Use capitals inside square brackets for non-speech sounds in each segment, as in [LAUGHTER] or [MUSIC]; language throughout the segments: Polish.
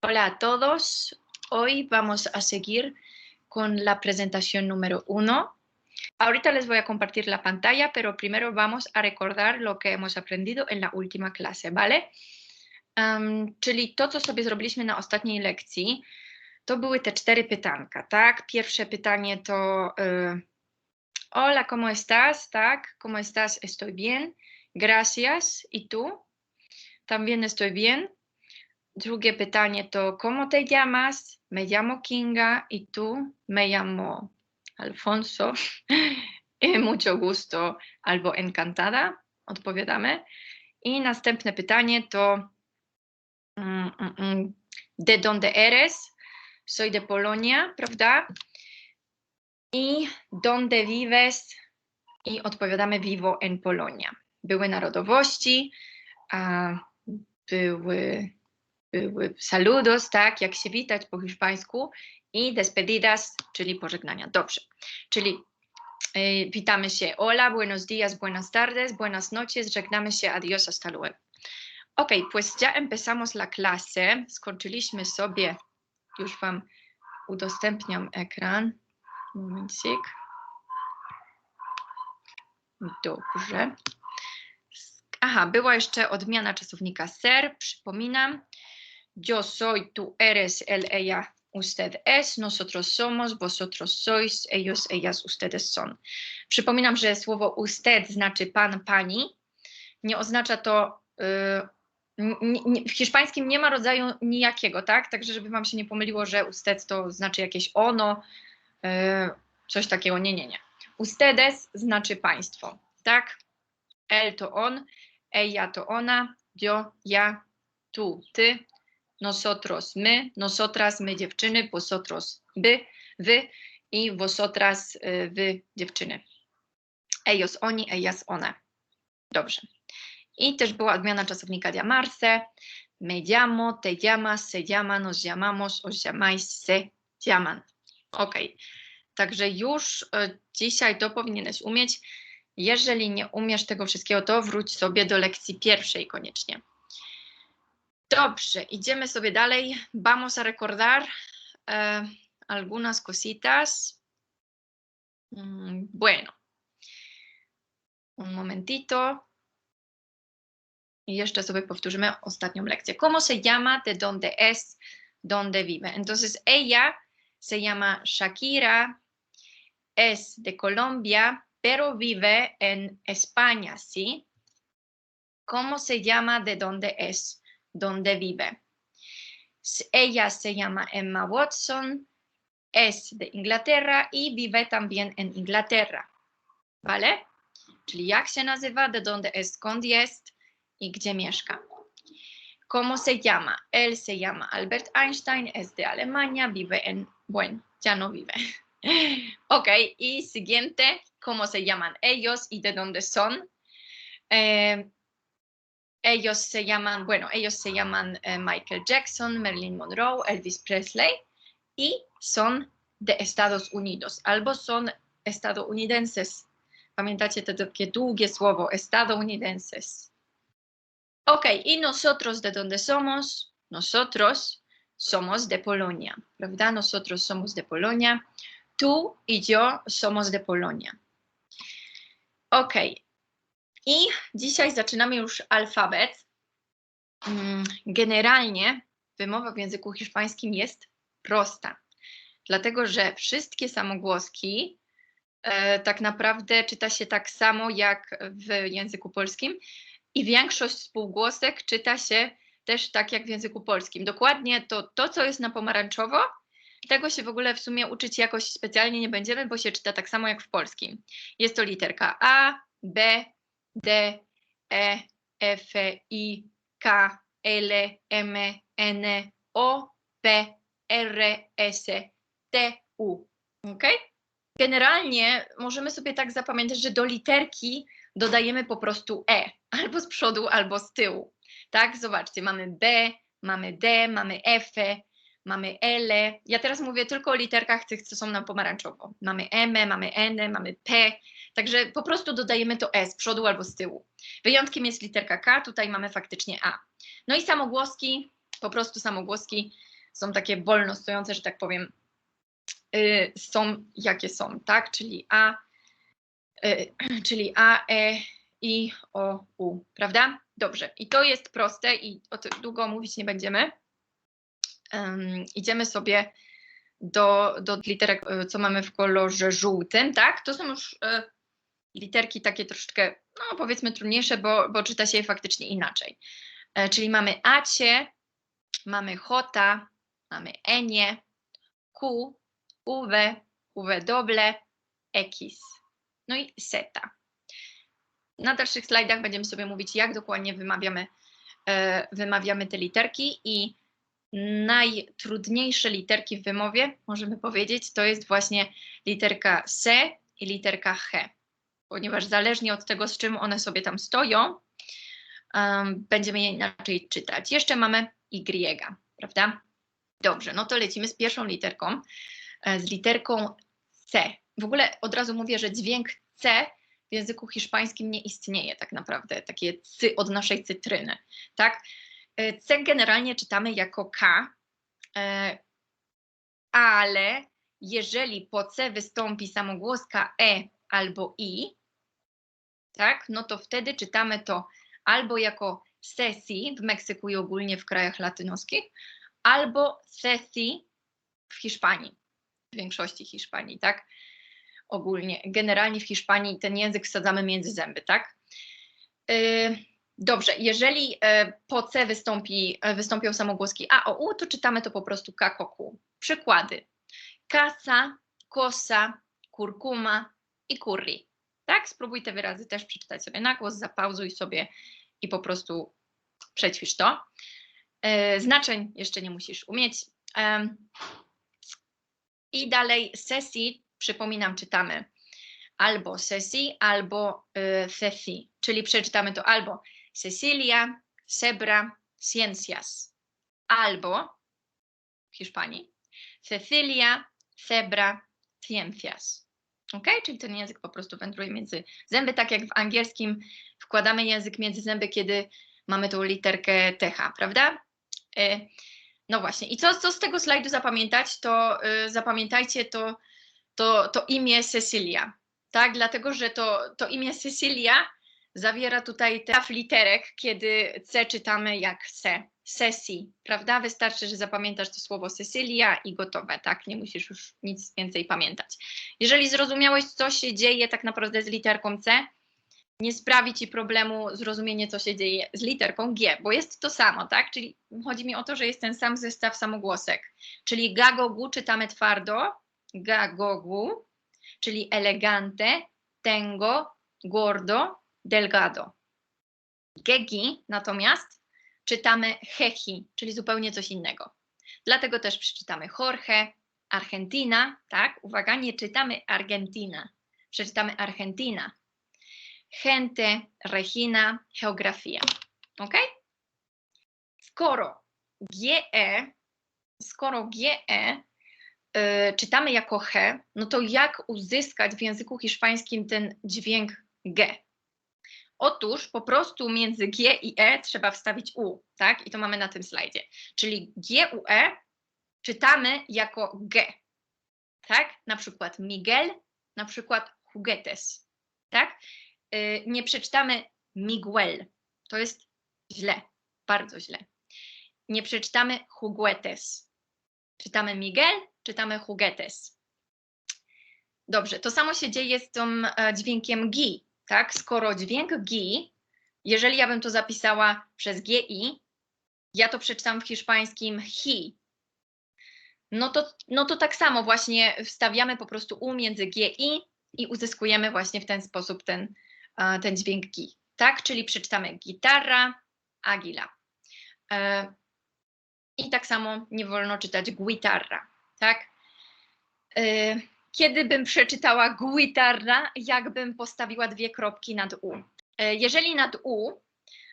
Hola a todos. Hoy vamos a seguir con la presentación número uno. Ahorita les voy a compartir la pantalla, pero primero vamos a recordar lo que hemos aprendido en la última clase, ¿vale? Um, czyli to, co sobie zrobiliśmy na ostatniej lekcji, to były te cztery pytanka, tak? Pierwsze pytanie to y, Hola, ¿cómo estás? Tak? ¿Cómo estás? Estoy bien. Gracias. ¿Y tú? También estoy bien. Drugie pytanie to ¿Cómo te llamas? Me llamo Kinga. ¿Y tú? Me llamo Alfonso. [LAUGHS] Y mucho gusto albo encantada. Odpowiadamy. I następne pytanie to mm, mm, mm, ¿De dónde eres? Soy de Polonia, prawda? I ¿Dónde vives? I odpowiadamy vivo en Polonia. Były narodowości, były saludos, tak, jak się witać po hiszpańsku i despedidas, czyli pożegnania. Dobrze, czyli y, witamy się hola, buenos días, buenas tardes, buenas noches, żegnamy się adios, hasta luego. Ok, pues ya empezamos la clase, skończyliśmy sobie, już Wam udostępniam ekran. Momencik. Dobrze. Aha, była jeszcze odmiana czasownika ser, przypominam. Yo soy, tú eres, él, ella, usted es, nosotros somos, vosotros sois, ellos, ellas, ustedes son. Przypominam, że słowo usted znaczy pan, pani. Nie oznacza to, y, n- w hiszpańskim nie ma rodzaju nijakiego, tak? Także żeby wam się nie pomyliło, że usted to znaczy jakieś ono, y, coś takiego. Nie, nie, nie. Ustedes znaczy państwo, tak? El to on, ella to ona, yo, ja, tú, ty, nosotros, my, nosotras, my dziewczyny, vosotros, by, wy i vosotras, y, wy dziewczyny. Ellos, oni, ellas, one. Dobrze. I też była odmiana czasownika llamarse. Me llamo, te llamas, se llama, nos llamamos, os llamáis, se llaman. Ok. Także już y, dzisiaj to powinieneś umieć. Jeżeli nie umiesz tego wszystkiego, to wróć sobie do lekcji pierwszej koniecznie. Dobrze, idziemy sobie dalej. Vamos a recordar eh, algunas cositas. Mm, Bueno, un momentito. I jeszcze sobie powtórzymy ostatnią lekcję. ¿Cómo se llama? ¿De dónde es? ¿Dónde vive? Entonces, ella se llama Shakira, es de Colombia, pero vive en España, ¿sí? ¿Cómo se llama? ¿De dónde es? ¿Dónde vive? Ella se llama Emma Watson, es de Inglaterra y vive también en Inglaterra, ¿vale? Czyli jak się nazywa, de dónde es, skąd jest i gdzie mieszka. ¿Cómo se llama? Él se llama Albert Einstein, es de Alemania, vive en, bueno, ya no vive. [LAUGHS] Ok, y siguiente, ¿cómo se llaman ellos y de dónde son? Eh, ellos se llaman, bueno, ellos se llaman eh, Michael Jackson, Marilyn Monroe, Elvis Presley y son de Estados Unidos, albo son estadounidenses. Pamiętacie to takie długie słowo, estadounidenses. Ok, y nosotros de dónde somos? Nosotros somos de Polonia, ¿verdad? Nosotros somos de Polonia. Tú y yo somos de Polonia. Ok. I dzisiaj zaczynamy już alfabet. Mm, Generalnie wymowa w języku hiszpańskim jest prosta, dlatego że wszystkie samogłoski e, tak naprawdę czyta się tak samo jak w języku polskim i większość spółgłosek czyta się też tak jak w języku polskim. Dokładnie to, to co jest na pomarańczowo, tego się w ogóle w sumie uczyć jakoś specjalnie nie będziemy, bo się czyta tak samo jak w polskim. Jest to literka A, B, D, E, F, I, K, L, M, N, O, P, R, S, T, U. Ok? Generalnie możemy sobie tak zapamiętać, że do literki dodajemy po prostu E, [LAUGHS] albo z przodu, albo z tyłu. Tak, zobaczcie, mamy B, mamy D, mamy F, mamy L. Ja teraz mówię tylko o literkach tych, co są na pomarańczowo. Mamy M, mamy N, mamy P. Także po prostu dodajemy to E z przodu albo z tyłu. Wyjątkiem jest literka K, tutaj mamy faktycznie A. No i samogłoski, po prostu samogłoski są takie wolno stojące, że tak powiem, y, są jakie są, tak? Czyli A, y, [CLEARS THROAT] czyli A, E, I, O, U, prawda? Dobrze, i to jest proste i o tym długo mówić nie będziemy. Ym, idziemy sobie do, do literek, y, co mamy w kolorze żółtym, tak? To są już y, literki takie troszeczkę, no powiedzmy trudniejsze, bo, bo czyta się je faktycznie inaczej. E, czyli mamy acie, mamy hota, mamy enie, q, uw, uw, x, no i seta. Na dalszych slajdach będziemy sobie mówić, jak dokładnie wymawiamy, e, wymawiamy te literki i najtrudniejsze literki w wymowie, możemy powiedzieć, to jest właśnie literka se i literka he, ponieważ zależnie od tego, z czym one sobie tam stoją, um, będziemy je inaczej czytać. Jeszcze mamy Y, prawda? Dobrze, no to lecimy z pierwszą literką, e, z literką C. W ogóle od razu mówię, że dźwięk C w języku hiszpańskim nie istnieje tak naprawdę, takie cy od naszej cytryny, tak? E, C generalnie czytamy jako K, e, ale jeżeli po C wystąpi samogłoska E albo I, tak, no to wtedy czytamy to albo jako sesi w Meksyku i ogólnie w krajach latynoskich, albo sesi w Hiszpanii, w większości Hiszpanii, tak? Ogólnie, generalnie w Hiszpanii ten język wsadzamy między zęby, tak? Yy, dobrze, jeżeli e, po C wystąpi, e, wystąpią samogłoski A o U, to czytamy to po prostu kakoku. Przykłady. Kasa, kosa, kurkuma i curry. Tak? Spróbuj te wyrazy też przeczytać sobie na głos, zapauzuj sobie i po prostu przećwicz to. E, znaczeń jeszcze nie musisz umieć. E, I dalej sesji, przypominam, czytamy albo sesji, albo e, sesji, czyli przeczytamy to albo Cecilia, Sebra, Ciencias, albo w Hiszpanii Cecilia, Sebra, Ciencias. Ok? Czyli ten język po prostu wędruje między zęby, tak jak w angielskim wkładamy język między zęby, kiedy mamy tą literkę TH, prawda? E, no właśnie. I co, co z tego slajdu zapamiętać? To y, zapamiętajcie to, to, to imię Cecilia, tak? Dlatego, że to, to imię Cecilia zawiera tutaj traf literek, kiedy C czytamy jak se, sesji, prawda? Wystarczy, że zapamiętasz to słowo Cecilia i gotowe, tak? Nie musisz już nic więcej pamiętać. Jeżeli zrozumiałeś, co się dzieje tak naprawdę z literką C, nie sprawi ci problemu zrozumienie, co się dzieje z literką G, bo jest to samo, tak? Czyli chodzi mi o to, że jest ten sam zestaw samogłosek. Czyli gagogu czytamy twardo, gagogu, czyli elegante, tengo, gordo, delgado. Gegi natomiast czytamy hechi, czyli zupełnie coś innego. Dlatego też przeczytamy Jorge, Argentina, tak? Uwaga, nie czytamy Argentina, przeczytamy Argentina. Gente, Regina, geografia. Ok? Skoro GE, skoro GE y, czytamy jako he, no to jak uzyskać w języku hiszpańskim ten dźwięk G? Otóż po prostu między G i E trzeba wstawić U, tak? I to mamy na tym slajdzie. Czyli G u E czytamy jako G, tak? Na przykład Miguel, na przykład juguetes, tak? Yy, nie przeczytamy Miguel, to jest źle, bardzo źle. Nie przeczytamy juguetes. Czytamy Miguel, czytamy juguetes. Dobrze, to samo się dzieje z tym e, dźwiękiem gi, tak? Skoro dźwięk gi, jeżeli ja bym to zapisała przez gi, ja to przeczytam w hiszpańskim hi. No to, no to tak samo właśnie wstawiamy po prostu u między gi i uzyskujemy właśnie w ten sposób ten, e, ten dźwięk gi, tak? Czyli przeczytamy gitarra, agila. E, I tak samo nie wolno czytać guitarra, tak? Kiedy bym przeczytała guitarra, jakbym postawiła dwie kropki nad U. E, jeżeli nad U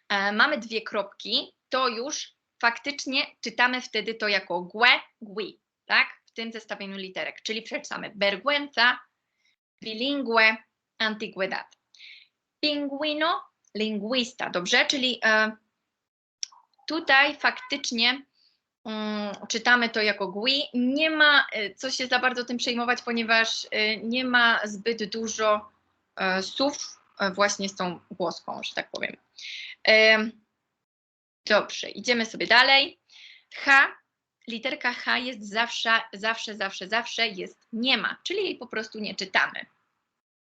e, mamy dwie kropki, to już faktycznie czytamy wtedy to jako gue, gui, tak? W tym zestawieniu literek, czyli przeczytamy vergüenza, bilingue, antigüedad. Pinguino, linguista, dobrze? Czyli e, tutaj faktycznie czytamy to jako GUI. Nie ma y, co się za bardzo tym przejmować, ponieważ y, nie ma zbyt dużo e, słów e, właśnie z tą głoską, że tak powiem. Em, Dobrze, idziemy sobie dalej. H, literka H jest zawsze, zawsze, zawsze, zawsze jest nie ma, czyli jej po prostu nie czytamy.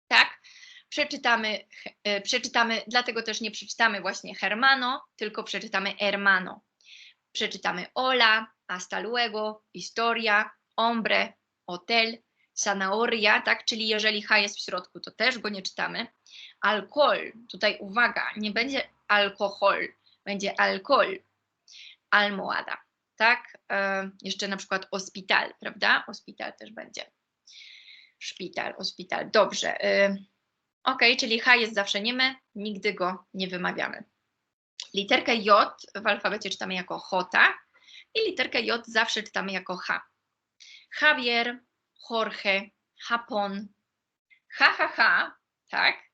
Tak? Przeczytamy, e, przeczytamy, dlatego też nie przeczytamy właśnie Hermano, tylko przeczytamy Hermano. Przeczytamy Hola, hasta luego, historia, hombre, hotel, zanahoria, tak? Czyli jeżeli H jest w środku, to też go nie czytamy. Alkohol, tutaj uwaga, nie będzie alkohol, będzie alkohol, almohada, tak? E, jeszcze na przykład hospital, prawda? Hospital też będzie. Szpital, hospital, dobrze. E, ok, czyli H jest zawsze niemy, nigdy go nie wymawiamy. Literkę J w alfabecie czytamy jako J i literkę J zawsze czytamy jako H. Javier, Jorge, Japon, ha, ha, ha, tak?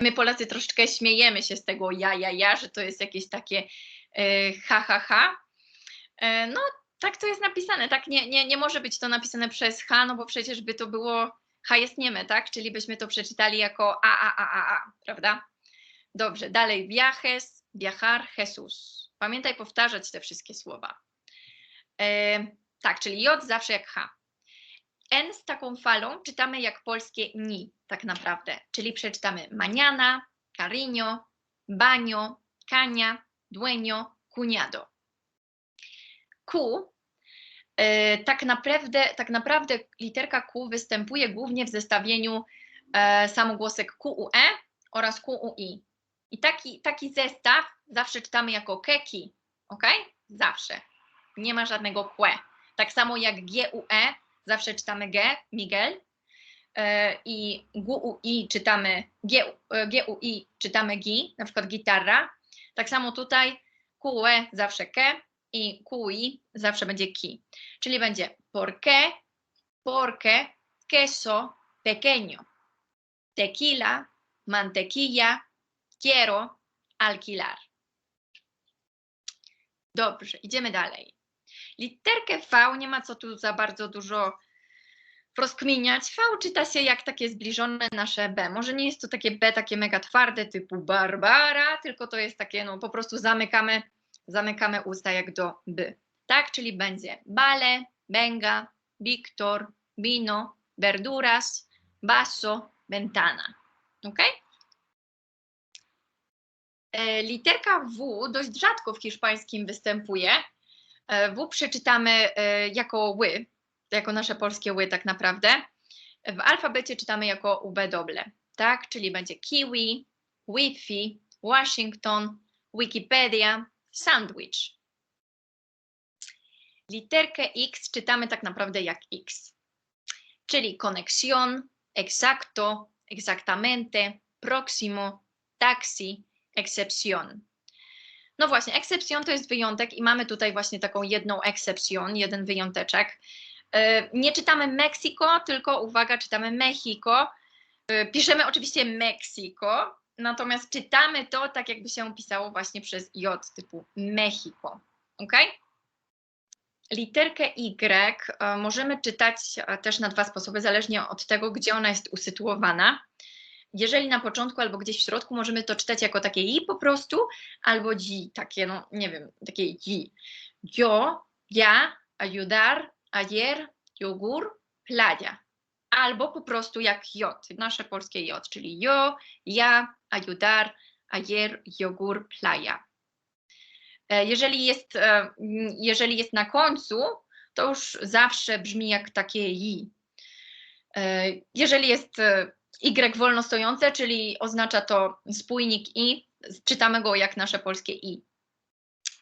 My Polacy troszeczkę śmiejemy się z tego ja, ja, ja, że to jest jakieś takie e, ha, ha, ha. E, no, tak to jest napisane, tak? Nie, nie, nie może być to napisane przez H, no bo przecież by to było H jest nieme, tak? Czyli byśmy to przeczytali jako a, a, a, a, a, prawda? Dobrze, dalej. Viajes, viajar, Jesus. Pamiętaj powtarzać te wszystkie słowa. E, tak, czyli J zawsze jak H. N z taką falą czytamy jak polskie ni, tak naprawdę. Czyli przeczytamy mañana, cariño, baño, caña, dueño, cuñado. Q e, tak naprawdę, tak naprawdę literka Q występuje głównie w zestawieniu e, samogłosek QUE oraz QUI. I taki, taki zestaw zawsze czytamy jako keki, ok? Zawsze. Nie ma żadnego kłe. Tak samo jak GUE zawsze czytamy G, Miguel. E, I GUI czytamy G, e, GUI czytamy GI, na przykład gitarra. Tak samo tutaj QE zawsze ke i QI zawsze będzie ki. Czyli będzie porque, porque, queso, pequeño. Tequila, mantequilla, quiero, alquilar. Dobrze, idziemy dalej. Literkę V nie ma co tu za bardzo dużo rozkminiać. V czyta się jak takie zbliżone nasze B. Może nie jest to takie B takie mega twarde typu Barbara, tylko to jest takie, no po prostu zamykamy, zamykamy usta jak do by. Tak, czyli będzie vale, venga, Victor, vino, verduras, vaso, ventana. Ok? E, Literka W dość rzadko w hiszpańskim występuje. E, W przeczytamy e, jako ły, jako nasze polskie ły tak naprawdę. W alfabecie czytamy jako UB doble, tak? Czyli będzie kiwi, Wi-Fi, Washington, Wikipedia, sandwich. Literkę X czytamy tak naprawdę jak X, czyli conexión, exacto, exactamente, próximo, taxi, excepción. No właśnie, excepción to jest wyjątek i mamy tutaj właśnie taką jedną excepción, jeden wyjąteczek. E, Nie czytamy Mexico, tylko uwaga, czytamy Mexico. E, Piszemy oczywiście Mexico, natomiast czytamy to tak, jakby się pisało właśnie przez J typu Mexico. Ok? Literkę Y e, możemy czytać też na dwa sposoby, zależnie od tego, gdzie ona jest usytuowana. Jeżeli na początku albo gdzieś w środku, możemy to czytać jako takie i po prostu, albo dzi, takie, no nie wiem, takie dzi. Yo, ja, ayudar, ayer, yogur, playa. Albo po prostu jak J, nasze polskie J, czyli yo, ja, ayudar, ayer, yogur, playa. E, Jeżeli jest, e, jeżeli jest na końcu, to już zawsze brzmi jak takie i. E, Jeżeli jest Y wolno stojące, czyli oznacza to spójnik i, czytamy go jak nasze polskie i.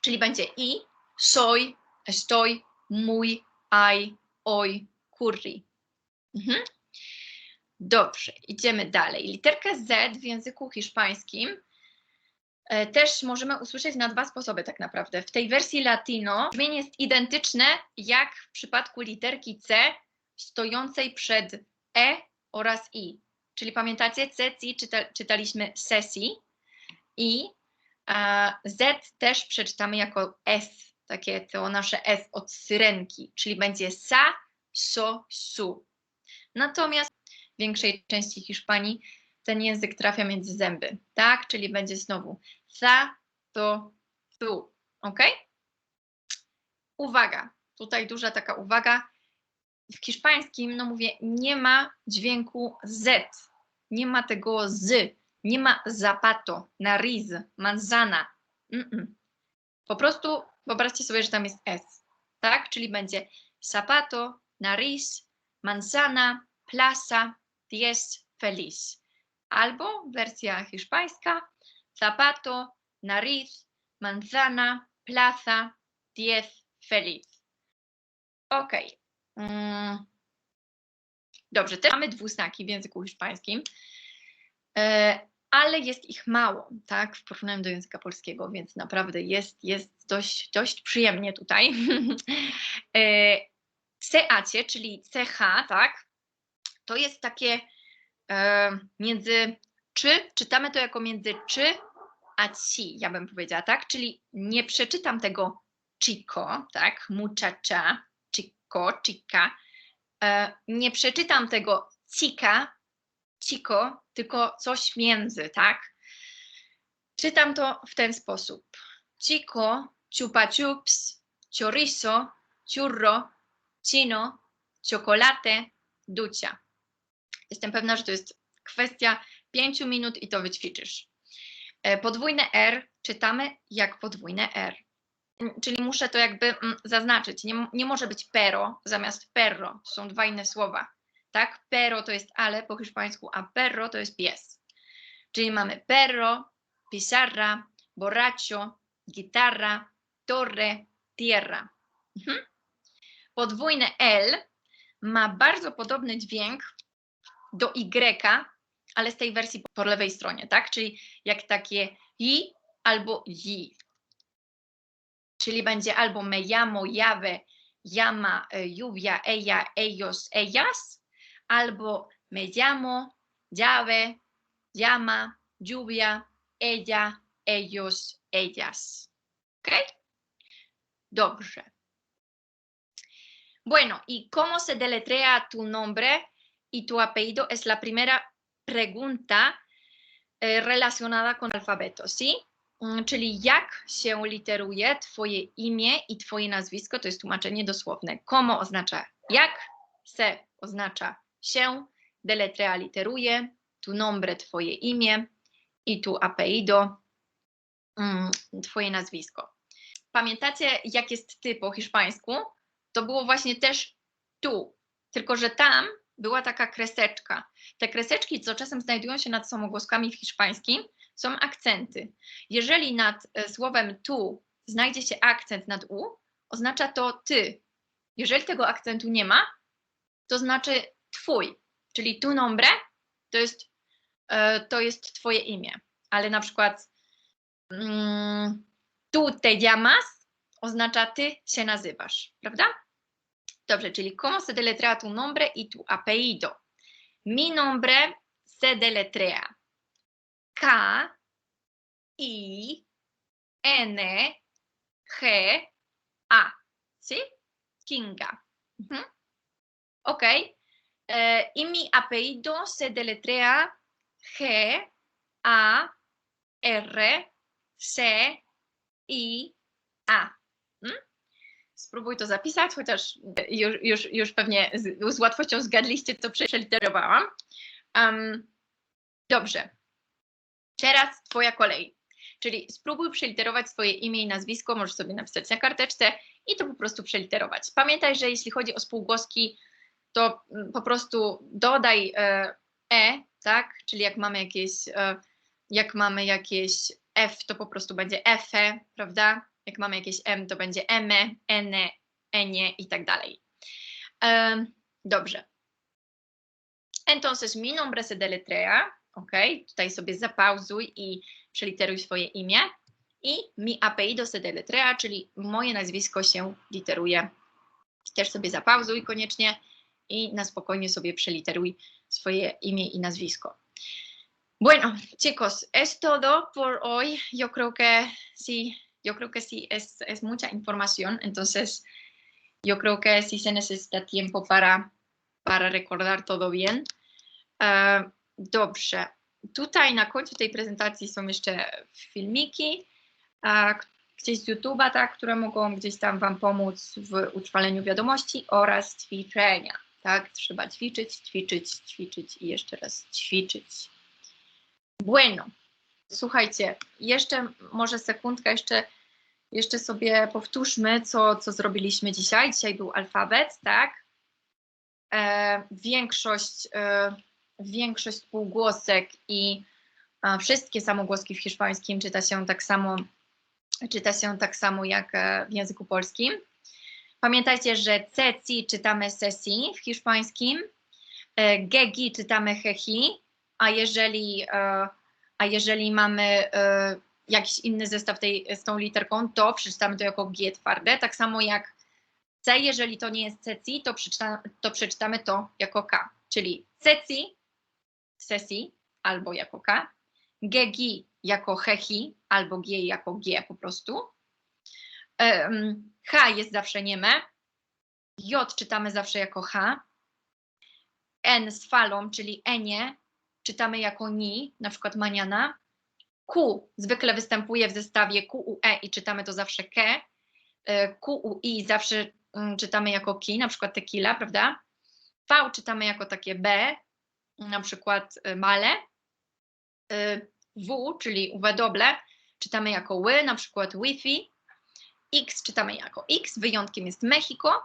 Czyli będzie i, soy, estoy, muy, hay, hoy, curry. Mhm. Dobrze, idziemy dalej. Literkę Z w języku hiszpańskim e, też możemy usłyszeć na dwa sposoby tak naprawdę. W tej wersji latino brzmienie jest identyczne jak w przypadku literki C stojącej przed E oraz I. Czyli pamiętacie, C czyta, czytaliśmy sesji i e, Z też przeczytamy jako S, takie to nasze S od syrenki, czyli będzie sa, so, su. Natomiast w większej części Hiszpanii ten język trafia między zęby, tak? Czyli będzie znowu sa, to, tu, ok? Uwaga, tutaj duża taka uwaga. W hiszpańskim, no mówię, nie ma dźwięku Z, nie ma tego z, nie ma zapato, nariz, manzana. Mm -mm. Po prostu wyobraźcie sobie, że tam jest S, tak? Czyli będzie zapato, nariz, manzana, plaza, diez, feliz. Albo wersja hiszpańska, zapato, nariz, manzana, plaza, diez, feliz. Ok. Mm. Dobrze, też mamy dwuznaki w języku hiszpańskim, e, ale jest ich mało, tak, w porównaniu do języka polskiego, więc naprawdę jest, jest dość, dość przyjemnie tutaj. [LAUGHS] e, CAC, czyli CH, tak, to jest takie e, między czy, czytamy to jako między czy a ci, ja bym powiedziała, tak, czyli nie przeczytam tego chico, tak, muchacha, chico, chica, e, nie przeczytam tego cika, chico, tylko coś między, tak? Czytam to w ten sposób. Chico, chupa chups, chorizo, churro, chino, chocolate, ducia. Jestem pewna, że to jest kwestia pięciu minut i to wyćwiczysz. E, podwójne R czytamy jak podwójne R. Czyli muszę to jakby mm, zaznaczyć. Nie, nie może być pero zamiast perro. To są dwa inne słowa. Tak? Pero to jest ale po hiszpańsku, a perro to jest pies. Czyli mamy perro, pizarra, borracho, gitarra, torre, tierra. Mhm. Podwójne L ma bardzo podobny dźwięk do Y, ale z tej wersji po lewej stronie, tak? Czyli jak takie i albo ji. Czyli będzie albo me llamo, llave, llama, e, lluvia, ella, ellos, ellas, albo me llamo, llave, llama, lluvia, ella, ellos, ellas. ¿Ok? Dobrze. Bueno, ¿y cómo se deletrea tu nombre y tu apellido? Es la primera pregunta eh, relacionada con el alfabeto, ¿sí? Mm, czyli jak się literuje Twoje imię i Twoje nazwisko, to jest tłumaczenie dosłowne. Como oznacza jak, se oznacza się, deletrea literuje, tu nombre Twoje imię i tu apellido mm, Twoje nazwisko. Pamiętacie, jak jest ty po hiszpańsku? To było właśnie też tu, tylko że tam była taka kreseczka. Te kreseczki, co czasem znajdują się nad samogłoskami w hiszpańskim, są akcenty. Jeżeli nad e, słowem tu znajdzie się akcent nad u, oznacza to ty. Jeżeli tego akcentu nie ma, to znaczy twój, czyli tu nombre to jest, e, to jest twoje imię. Ale na przykład mm, tu te llamas oznacza ty się nazywasz, prawda? Dobrze, czyli como se deletrea tu nombre y tu apellido. Mi nombre se deletrea K, I, N, G, A. ¿Sí? Kinga. Ok. Eh, y mi apellido se deletrea G, A, R, C, I, A. ¿Mm? Spróbuj to zapisać, chociaż już, już, już pewnie z, z łatwością zgadliście, co przeliterowałam. Um, dobrze. Teraz Twoja kolej. Czyli spróbuj przeliterować swoje imię i nazwisko, możesz sobie napisać na karteczce i to po prostu przeliterować. Pamiętaj, że jeśli chodzi o spółgłoski, to mm, po prostu dodaj e, e tak? Czyli jak mamy jakieś, e, jak mamy jakieś F, to po prostu będzie F, prawda? Jak mamy jakieś M, to będzie M, N, Enie i tak dalej. Dobrze. Entonces, mi nombre se deletrea, ok? Tutaj sobie zapauzuj i przeliteruj swoje imię. I mi apellido se deletrea, czyli moje nazwisko się literuje. Też sobie zapauzuj koniecznie i na spokojnie sobie przeliteruj swoje imię i nazwisko. Bueno, chicos, es todo por hoy. Yo creo que sí, yo creo que sí, es, es mucha información, entonces yo creo que sí se necesita tiempo para, para recordar todo bien. E, Dobrze. Tutaj na końcu tej prezentacji są jeszcze filmiki, gdzieś z YouTube'a, tak, które mogą gdzieś tam Wam pomóc w utrwaleniu wiadomości oraz ćwiczenia. Tak, trzeba ćwiczyć, ćwiczyć, ćwiczyć i jeszcze raz ćwiczyć. Bueno, słuchajcie, jeszcze może sekundkę, jeszcze, jeszcze sobie powtórzmy, co, co zrobiliśmy dzisiaj. Dzisiaj był alfabet, tak? E, większość, e, większość spółgłosek i wszystkie samogłoski w hiszpańskim czyta się tak samo, czyta się tak samo jak e, w języku polskim. Pamiętajcie, że ceci czytamy sesi w hiszpańskim, e, gegi czytamy hehi, a jeżeli, e, a jeżeli mamy jakiś inny zestaw tej, z tą literką, to przeczytamy to jako G twarde, tak samo jak C, jeżeli to nie jest ceci, to, przeczyta, to przeczytamy to jako K, czyli ceci, sesi albo jako K, gegi jako hehi albo G jako G po prostu. H jest zawsze nieme, J czytamy zawsze jako H, N z falą, czyli enie, czytamy jako ni, na przykład maniana. Q zwykle występuje w zestawie QUE i czytamy to zawsze ke. QUI zawsze mm, czytamy jako ki, na przykład tequila, prawda? V czytamy jako takie B, na przykład e, male. E, W, czyli uwedoble, czytamy jako ły, na przykład Wi-Fi. X czytamy jako X, wyjątkiem jest Mexico.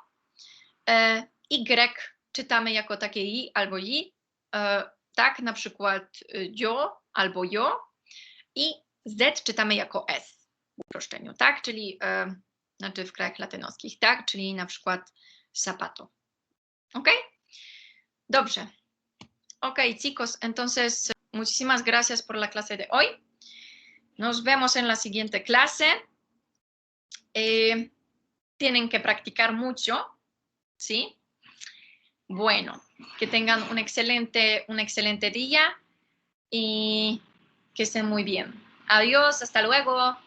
E, Y czytamy jako takie i albo i, tak, na przykład y, dio albo jo. I Z czytamy jako S w uproszczeniu, tak, czyli znaczy w krajach latynoskich, tak, czyli na przykład zapato. ¿Ok? Dobrze. Ok, chicos, entonces muchísimas gracias por la clase de hoy. Nos vemos en la siguiente clase. Eh, tienen que practicar mucho, ¿sí? Bueno, que tengan un excelente, un excelente día y que estén muy bien. Adiós, hasta luego.